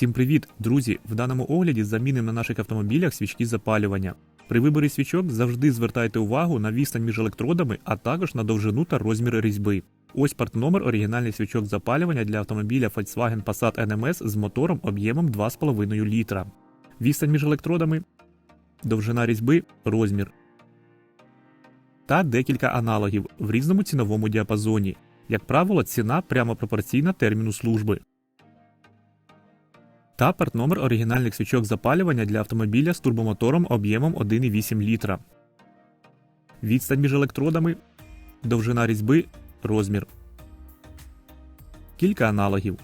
Всім привіт, друзі! В даному огляді замінимо на наших автомобілях свічки запалювання. При виборі свічок завжди звертайте увагу на відстань між електродами, а також на довжину та розмір різьби. Ось партномер оригінальних свічок запалювання для автомобіля Volkswagen Passat NMS з мотором об'ємом 2,5 літра. Відстань між електродами, довжина різьби, розмір. Та декілька аналогів в різному ціновому діапазоні. Як правило, ціна прямо пропорційна терміну служби та партномер оригінальних свічок запалювання для автомобіля з турбомотором об'ємом 1,8 літра. Відстань між електродами, довжина різьби, розмір. Кілька аналогів.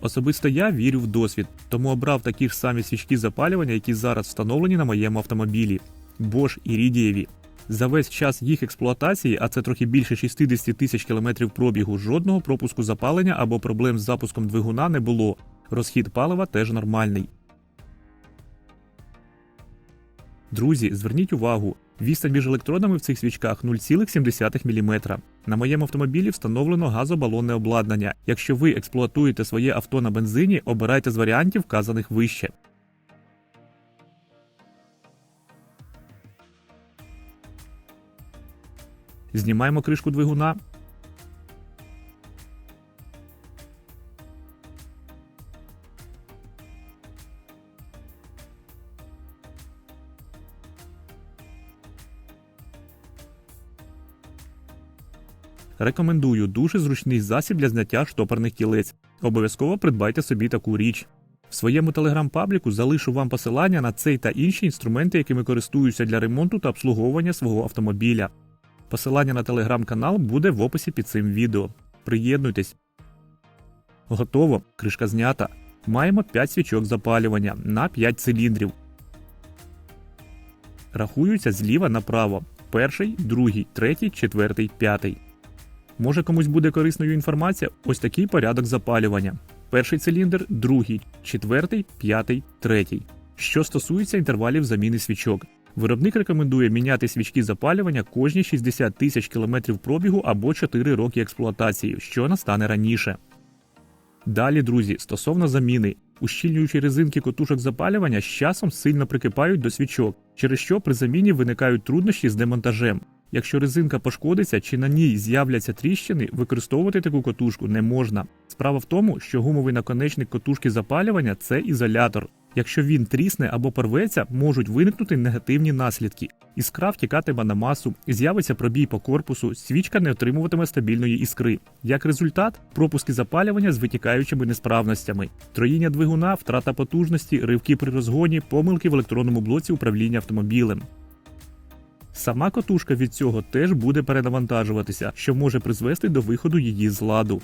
Особисто я вірю в досвід, тому обрав такі ж самі свічки запалювання, які зараз встановлені на моєму автомобілі Bosch Iridiєві. За весь час їх експлуатації, а це трохи більше 60 тисяч кілометрів пробігу, жодного пропуску запалення або проблем з запуском двигуна не було. Розхід палива теж нормальний. Друзі, зверніть увагу, відстань між електродами в цих свічках 0,7 мм. На моєму автомобілі встановлено газобалонне обладнання. Якщо ви експлуатуєте своє авто на бензині, обирайте з варіантів, вказаних вище. Знімаємо кришку двигуна. Рекомендую дуже зручний засіб для зняття штопорних кілець. Обов'язково придбайте собі таку річ. В своєму телеграм-пабліку залишу вам посилання на цей та інші інструменти, якими користуюся для ремонту та обслуговування свого автомобіля. Посилання на телеграм-канал буде в описі під цим відео. Приєднуйтесь. Готово. Кришка знята. Маємо 5 свічок запалювання на 5 циліндрів. Рахуються зліва направо. Перший, другий, третій, четвертий, п'ятий. Може комусь буде корисною інформація? Ось такий порядок запалювання. Перший циліндр, другий, четвертий, п'ятий, третій. Що стосується інтервалів заміни свічок. Виробник рекомендує міняти свічки запалювання кожні 60 тисяч кілометрів пробігу або 4 роки експлуатації, що настане раніше. Далі, друзі, стосовно заміни, ущільнюючі резинки котушок запалювання з часом сильно прикипають до свічок, через що при заміні виникають труднощі з демонтажем. Якщо резинка пошкодиться чи на ній з'являться тріщини, використовувати таку котушку не можна. Справа в тому, що гумовий наконечник котушки запалювання це ізолятор. Якщо він трісне або порветься, можуть виникнути негативні наслідки. Іскра втікатиме на масу, з'явиться пробій по корпусу, свічка не отримуватиме стабільної іскри. Як результат, пропуски запалювання з витікаючими несправностями, троїння двигуна, втрата потужності, ривки при розгоні, помилки в електронному блоці управління автомобілем. Сама котушка від цього теж буде перенавантажуватися, що може призвести до виходу її з ладу.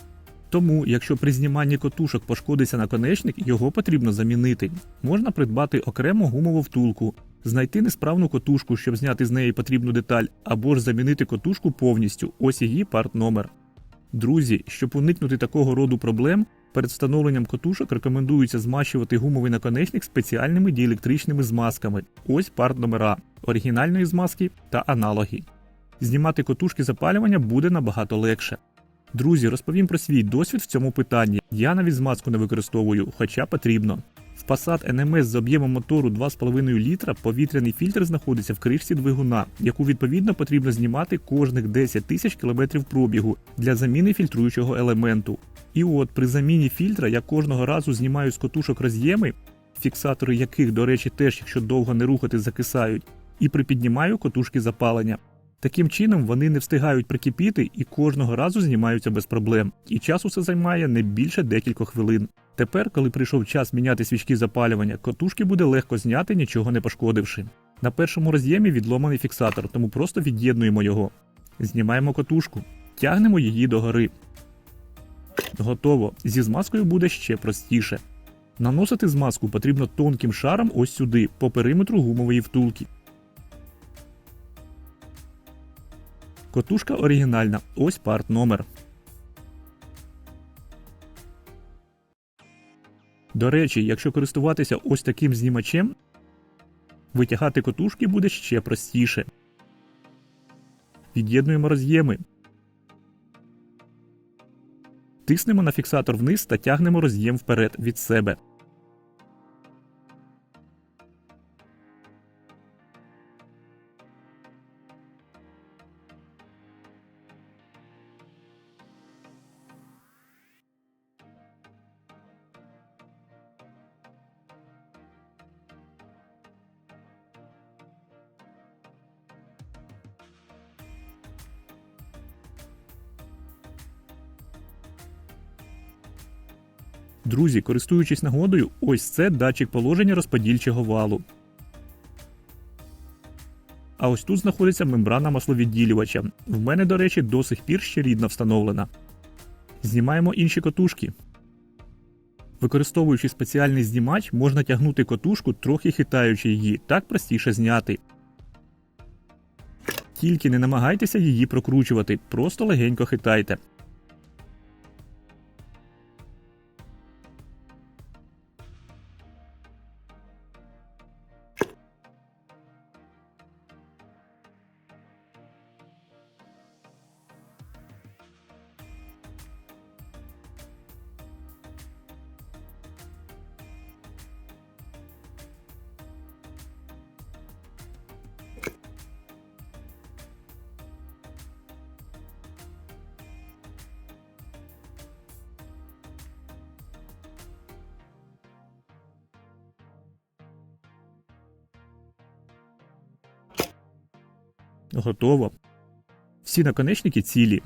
Тому, якщо при зніманні котушок пошкодиться наконечник, його потрібно замінити. Можна придбати окрему гумову втулку, знайти несправну котушку, щоб зняти з неї потрібну деталь, або ж замінити котушку повністю, ось її парт-номер. Друзі, щоб уникнути такого роду проблем, перед встановленням котушок рекомендується змащувати гумовий наконечник спеціальними діелектричними змазками. Ось пар номера оригінальної змазки та аналоги. Знімати котушки запалювання буде набагато легше. Друзі, розповім про свій досвід в цьому питанні. Я навіть змазку не використовую, хоча потрібно. Passat NMS з об'ємом мотору 2,5 літра повітряний фільтр знаходиться в кришці двигуна, яку відповідно потрібно знімати кожних 10 тисяч кілометрів пробігу для заміни фільтруючого елементу. І от при заміні фільтра я кожного разу знімаю з котушок роз'єми, фіксатори яких, до речі, теж, якщо довго не рухати, закисають, і припіднімаю котушки запалення. Таким чином вони не встигають прикипіти і кожного разу знімаються без проблем, і часу це займає не більше декількох хвилин. Тепер, коли прийшов час міняти свічки запалювання, котушки буде легко зняти, нічого не пошкодивши. На першому роз'ємі відломаний фіксатор, тому просто від'єднуємо його. Знімаємо котушку, тягнемо її догори. Готово. Зі змазкою буде ще простіше. Наносити змазку потрібно тонким шаром ось сюди, по периметру гумової втулки. Котушка оригінальна. Ось парт номер. До речі, якщо користуватися ось таким знімачем, витягати котушки буде ще простіше. Від'єднуємо роз'єми. Тиснемо на фіксатор вниз та тягнемо роз'єм вперед від себе. Друзі, користуючись нагодою, ось це датчик положення розподільчого валу. А ось тут знаходиться мембрана масловідділювача. В мене, до речі, до сих пір ще рідно встановлена. Знімаємо інші котушки. Використовуючи спеціальний знімач, можна тягнути котушку, трохи хитаючи її, так простіше зняти. Тільки не намагайтеся її прокручувати, просто легенько хитайте. Готово. Всі наконечники цілі.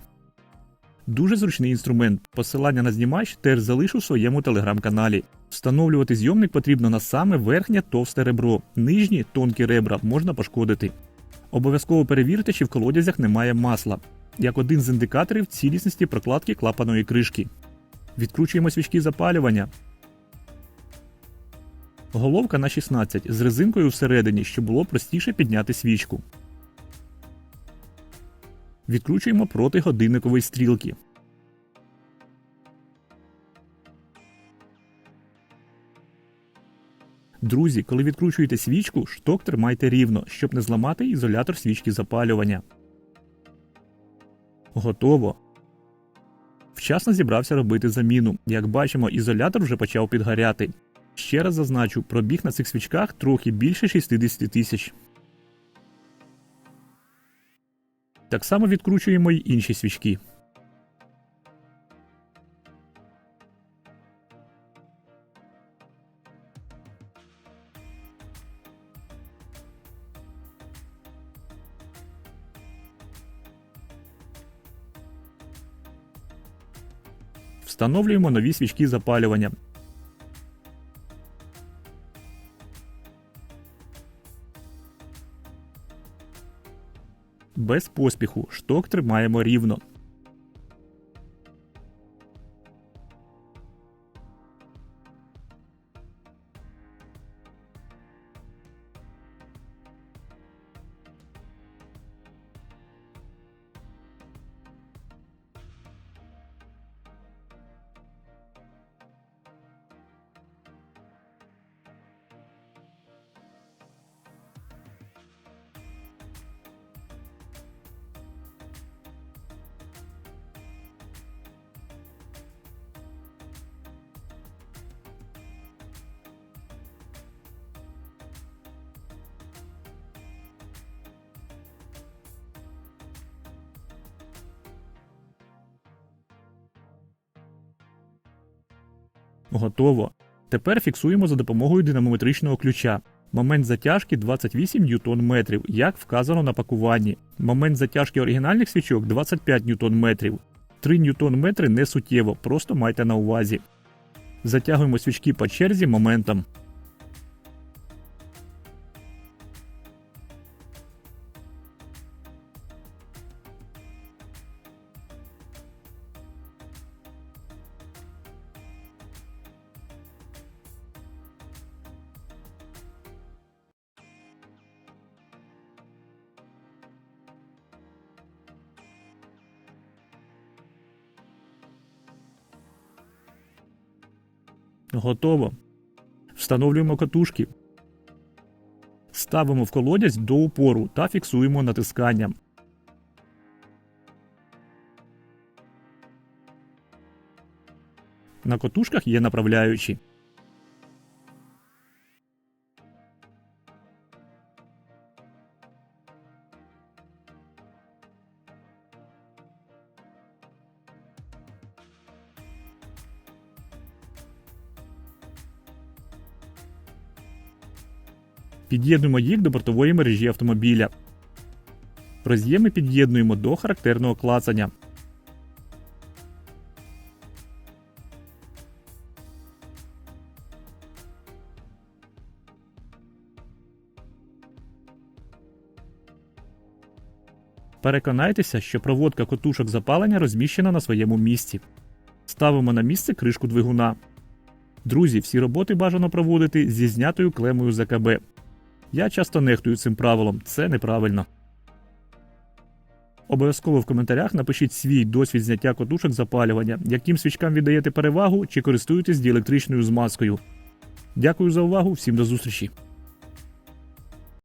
Дуже зручний інструмент. Посилання на знімач теж залишу в своєму телеграм-каналі. Встановлювати зйомник потрібно на саме верхнє товсте ребро. Нижні тонкі ребра можна пошкодити. Обов'язково перевірте, чи в колодязях немає масла, як один з індикаторів цілісності прокладки клапаної кришки. Відкручуємо свічки запалювання. Головка на 16 з резинкою всередині, щоб було простіше підняти свічку. Відкручуємо проти годинникової стрілки. Друзі, коли відкручуєте свічку, шток тримайте рівно, щоб не зламати ізолятор свічки запалювання. Готово. Вчасно зібрався робити заміну. Як бачимо, ізолятор вже почав підгоряти. Ще раз зазначу, пробіг на цих свічках трохи більше 60 тисяч. Так само відкручуємо й інші свічки. Встановлюємо нові свічки запалювання. Без поспіху шток тримаємо рівно. Готово. Тепер фіксуємо за допомогою динамометричного ключа. Момент затяжки 28 ньютон метрів, як вказано на пакуванні. Момент затяжки оригінальних свічок 25 ньютон метрів. 3 ньютон метри не суттєво, просто майте на увазі. Затягуємо свічки по черзі моментом. Готово. Встановлюємо катушки. Ставимо в колодязь до упору та фіксуємо натисканням. На котушках є направляючі. Під'єднуємо їх до бортової мережі автомобіля. Роз'єми під'єднуємо до характерного клацання. Переконайтеся, що проводка котушок запалення розміщена на своєму місці. Ставимо на місце кришку двигуна. Друзі, всі роботи бажано проводити зі знятою клемою ЗКБ. Я часто нехтую цим правилом, це неправильно. Обов'язково в коментарях напишіть свій досвід зняття котушок запалювання, яким свічкам віддаєте перевагу чи користуєтесь діелектричною змазкою. Дякую за увагу, всім до зустрічі!